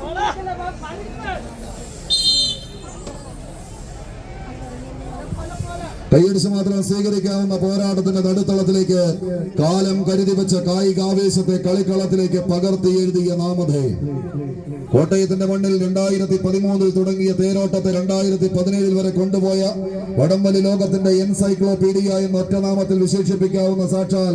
Hola. കൈയടിച്ച് മാത്രം സ്വീകരിക്കാവുന്ന പോരാട്ടത്തിന്റെ നടുത്തളത്തിലേക്ക് കാലം കരുതി വെച്ച കായികാവേശത്തെ കളിക്കളത്തിലേക്ക് പകർത്തി എഴുതിയ നാമധേ. കോട്ടയത്തിന്റെ മണ്ണിൽ രണ്ടായിരത്തി പതിമൂന്നിൽ തുടങ്ങിയ തേരോട്ടത്തെ രണ്ടായിരത്തി പതിനേഴിൽ വരെ കൊണ്ടുപോയ വടംവലി ലോകത്തിന്റെ എൻസൈക്ലോപീഡിയ എന്ന ഒറ്റനാമത്തിൽ വിശേഷിപ്പിക്കാവുന്ന സാക്ഷാൽ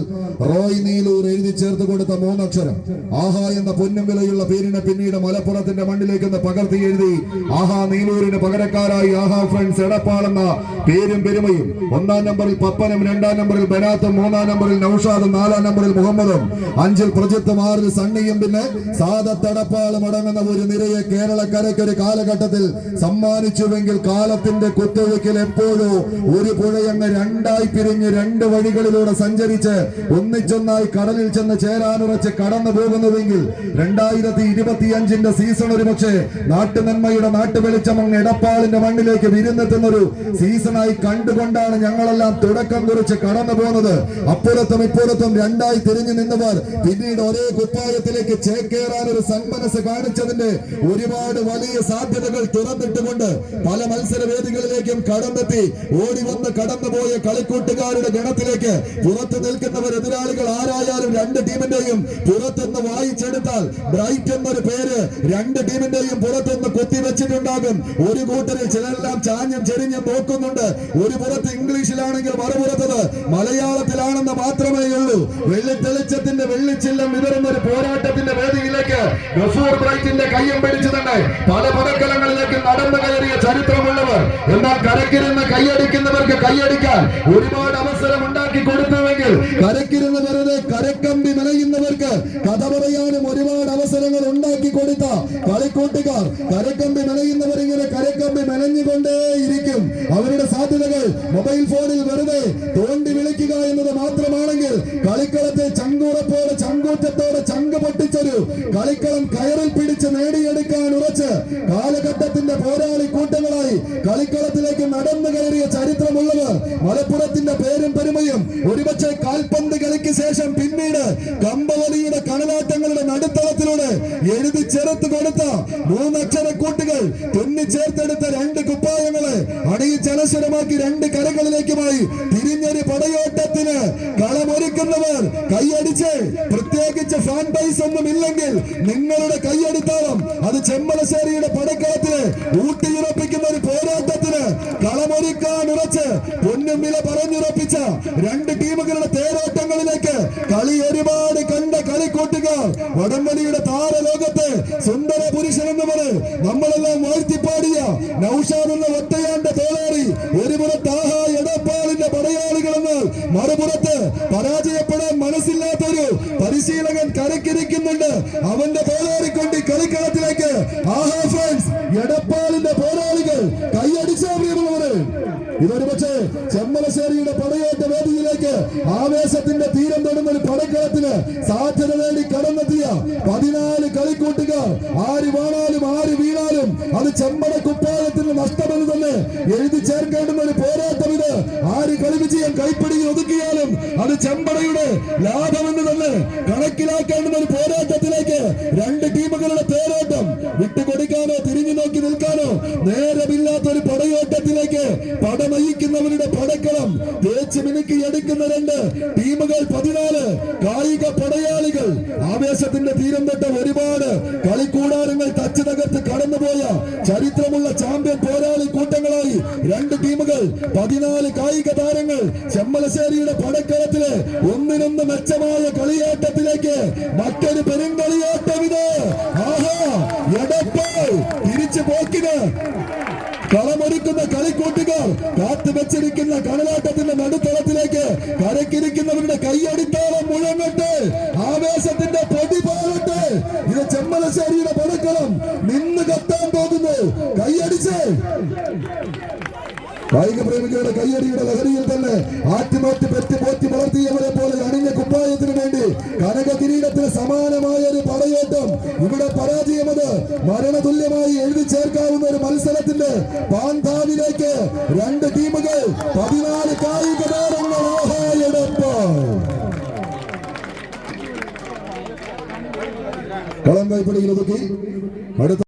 റോയ് നീലൂർ എഴുതി ചേർത്ത് കൊടുത്ത മൂന്നക്ഷരം. ആഹാ എന്ന പൊന്നും വിലയുള്ള പേരിനെ പിന്നീട് മലപ്പുറത്തിന്റെ മണ്ണിലേക്ക് പകർത്തി എഴുതി ആഹാ നീലൂരിന് പകരക്കാരായി ആഹാ ഫ്രണ്ട്സ് എടപ്പാളെന്ന പേരും പെരുമയും ഒന്നാം നമ്പറിൽ പപ്പനും രണ്ടാം നമ്പറിൽ ബനാത്തും മൂന്നാം നമ്പറിൽ നൌഷാദും നാലാം നമ്പറിൽ മുഹമ്മദും. അഞ്ചിൽ പ്രജിത്തും ആറിൽ സണ്ണിയും. പിന്നെ സാദത്തടപ്പാളും അടങ്ങുന്ന ഒരു നിരയെ കേരളക്കരയ്ക്ക് ഒരു കാലഘട്ടത്തിൽ സമ്മാനിച്ചുവെങ്കിൽ കാലത്തിന്റെ കുത്തൊഴുക്കിൽ എപ്പോഴോ ഒരു പുഴയങ്ങ് രണ്ടായി പിരിഞ്ഞ് രണ്ട് വഴികളിലൂടെ സഞ്ചരിച്ച് ഒന്നിച്ചൊന്നായി കടലിൽ ചെന്ന് ചേരാനുറച്ച് കടന്നു പോകുന്നുവെങ്കിൽ രണ്ടായിരത്തി ഇരുപത്തിയഞ്ചിന്റെ സീസൺ ഒരു പക്ഷേ നാട്ടുനന്മയുടെ നാട്ടുവെളിച്ചം അങ്ങ് എടപ്പാളിന്റെ മണ്ണിലേക്ക് വിരുന്നെത്തുന്നൊരു സീസണായി കണ്ടുകൊണ്ടാണ് ഞങ്ങളെല്ലാം തുടക്കം കുറിച്ച് കടന്നു പോകുന്നത്. അപ്പുറത്തും ഇപ്പുറത്തും രണ്ടായി തിരിഞ്ഞു നിന്നവർ പിന്നീട് ഒരേ കുപ്പായത്തിലേക്ക് ചേക്കേറാൻ ഒരു സന്മനസ് കാണിച്ചതിന്റെ ഒരുപാട് വലിയ സാധ്യതകൾ തുറന്നിട്ടുകൊണ്ട് പല മത്സര വേദികളിലേക്കും കടന്നെത്തി ഓടി വന്ന് കടന്നുപോയ കളിക്കൂട്ടുകാരുടെ ഗണത്തിലേക്ക് പുറത്തു നിൽക്കുന്നവർ എതിരാളികൾ ആരായാലും രണ്ട് ടീമിന്റെയും പുറത്തുനിന്ന് വായിച്ചെടുത്താൽ ബ്രൈറ്റ് എന്നൊരു പേര് രണ്ട് ടീമിന്റെയും പുറത്തുനിന്ന് കുത്തിവെച്ചിട്ടുണ്ടാകും. ഒരു കൂട്ടരിൽ ചിലരെല്ലാം ചാഞ്ഞും ചെരിഞ്ഞും നോക്കുന്നുണ്ട്. ഒരു പുറത്ത് ഇംഗ്ലീഷിലാണെങ്കിൽ മറുപുറത്തത് മലയാളത്തിലാണെന്ന് മാത്രമേ ഉള്ളൂ. വെള്ളി തെളിച്ചത്തിന്റെ വെള്ളിച്ചില്ലം വിതറുന്ന ഒരു പോരാട്ടത്തിന്റെ വേദിയിലേക്ക് കയ്യം പിടിച്ചു തന്നെ പല പദക്കലങ്ങളിലേക്ക് നടന്നു കയറിയ ചരിത്രമുള്ളവർ എന്നാൽ കരക്കിരുന്ന് കൈയടിക്കുന്നവർക്ക് കൈയടിക്കാൻ ഒരുപാട് അവസരം ഉണ്ടാക്കി കൊടുത്തുവെങ്കിൽ കരക്കിരുന്ന് വെറുതെ കരക്കമ്പി മെനയുന്നവർക്ക് കഥ പറയാനും ഒരുപാട് അവസരങ്ങൾ ഉണ്ടാക്കി കൊടുത്ത കളിക്കൂട്ടുകാർ കരക്കമ്പി മെനയുന്നവർ ഇങ്ങനെ കരക്കമ്പി മെനഞ്ഞുകൊണ്ടേയിരിക്കും അവരുടെ സാധ്യതകൾ മൊബൈൽ ഫോണിൽ വെറുതെ തോണ്ടി വിളിക്കുക എന്നത് മാത്രമാണെങ്കിൽ കളിക്കളത്തെ ചങ്കുറപ്പോടെ ചങ്കൂറ്റത്തോടെ ചങ്ക് പൊട്ടിച്ചൊരു കളിക്കളം കയറിൽ പിടിച്ച് നേടിയെടുക്കാൻ ഉറച്ച് കാലഘട്ടത്തിന്റെ പോരാളി കൂട്ടങ്ങളായി കളിക്കളത്തിലേക്ക് നടന്നു മലപ്പുറത്തിന്റെ പേരും പെരുമയും ഒരുപക്ഷെ കാൽപന്ത് കളിക്ക് ശേഷം പിന്നീട് കമ്പവലിയുടെ കണലാട്ടങ്ങളുടെ നടുത്തളത്തിലൂടെ എഴുതി ചേർത്ത് കൊടുത്ത മൂന്നക്ഷര കൂട്ടുകൾ തുന്നി ചേർത്തെടുത്ത രണ്ട് കുപ്പായങ്ങളെ അണിയിച്ചലശ്വരമാക്കി രണ്ട് കരകളിലേക്കുമായി തിരിഞ്ഞൊരു പടയോട്ടത്തിന് കളമൊരുക്കുന്നവർ കൈയടിച്ച് പ്രത്യേകിച്ച് ഫാൻ ബൈസ് ഒന്നും ഇല്ലെങ്കിൽ നിങ്ങളുടെ കൈയടിത്താളം അത് ചെമ്മലശ്ശേരിയുടെ പടക്കളത്തിന് ഊട്ടിയുറപ്പിക്കുന്ന ഒരു പോരാട്ടത്തിന് കളമൊരുക്കാൻ ഉറച്ച് പൊന്നും വില പറഞ്ഞുറപ്പിച്ച രണ്ട് ടീമുകളുടെ തേരോട്ടങ്ങളിലേക്ക് കളി ഒരുപാട് കണ്ട കളിക്കൂട്ടുകാർ വടംവലിയുടെ താരലോകത്തെ സുന്ദര പുരുഷൻ എന്ന് പറയും നമ്മളെല്ലാം വാഴ്ത്തിപ്പാടിയ നൌഷാദ് എന്ന ഒറ്റയാന്റെ തോളാറി ഒരു പുറത്ത് ആഹാ എടപ്പാളിന്റെ പടയാളികൾ എന്നാൽ മറുപുറത്ത് പരാജയപ്പെടാൻ മനസ്സില്ലാത്തൊരു പരിശീലകൻ കരക്കിരിക്കുന്നുണ്ട് അവന്റെ പോരാളിക്കൊണ്ട് ഈ കളിക്കളത്തിലേക്ക്. ആഹാ ഫ്രണ്ട്സ് എടപ്പാളിന്റെ പോരാളികൾ കൈയടിച്ച പ്രിയമുള്ളവര്. ഇതൊരു പക്ഷേ ചെമ്മലശ്ശേരിയുടെ പടയേറ്റ വേദിയിലേക്ക് ആവേശത്തിന്റെ തീരം തൊടുന്ന ഒരു പടക്കളത്തിന് സാധ്യത നേടി കടന്നെത്തിയ പതിനാല് കളിക്കൂട്ടുകാർ. ആര് വാണാലും ആര് വീണാലും അത് ചെമ്മല കുപ്പായത്തിന് നഷ്ടമെന്ന് തന്നെ എഴുതി ചേർക്കേണ്ടുന്ന ഒരു പോരാട്ടം ആര് കളി വിജയം ഒതുക്കിയാലും അത് ചെമ്പടയുടെ ലാഭമെന്ന് തന്നെ കണക്കിലാക്കേണ്ടുന്ന ഒരു പോരാട്ടത്തിലേക്ക് രണ്ട് പടക്കളം തേച്ച് മിനുക്കി എടുക്കുന്ന രണ്ട് ടീമുകൾ പതിനാല്. കായിക പടയാളികൾ. ആവേശത്തിന്റെ തീരം തൊട്ട ഒരുപാട് കളിക്കൂടാരങ്ങൾ തച്ച് തകർത്ത് കടന്നുപോയ ചരിത്രമുള്ള ചാമ്പ്യൻ പോരാളി കൂട്ടങ്ങളായി രണ്ട് ടീമുകൾ. പതിനാല് കായിക താരങ്ങൾ ചെമ്മലശ്ശേരിയുടെ പടക്കളത്തിലെ ഒന്നിനൊന്ന് മെച്ചമായ കളിയാട്ടത്തിലേക്ക് കളിക്കൂട്ടുകാർ കാത്തു വെച്ചിരിക്കുന്ന കടലാട്ടത്തിന്റെ നടുത്തളത്തിലേക്ക് കരക്കിരിക്കുന്നവരുടെ കൈയടിത്താളം മുഴങ്ങട്ടെ. ആവേശത്തിന്റെ പൊടി പാടട്ടെ ഇത് ചെമ്മലശ്ശേരിയുടെ പടക്കളം നിന്ന് കത്താൻ പോകുന്നു. കൈയടിച്ച് കായിക പ്രേമികളുടെ കയ്യടിയുടെ ലഹരിയിൽ തന്നെ ആറ്റുമാറ്റി പെറ്റി പോറ്റി വളർത്തിയവരെ പോലെ അണിഞ്ഞ കുപ്പായത്തിന് വേണ്ടി കനക കിരീടത്തിന് സമാനമായ ഒരു പടയോട്ടം. ഇവിടെ പരാജയമത് മരണതുല്യമായി എഴുതി ചേർക്കാവുന്ന ഒരു മത്സരത്തിന്റെ പാന്താവിലേക്ക് രണ്ട് ടീമുകൾ പതിനാല് കായിക താരങ്ങൾ കളം കൈപ്പിടിയിൽ ഒതുക്കി. അടുത്ത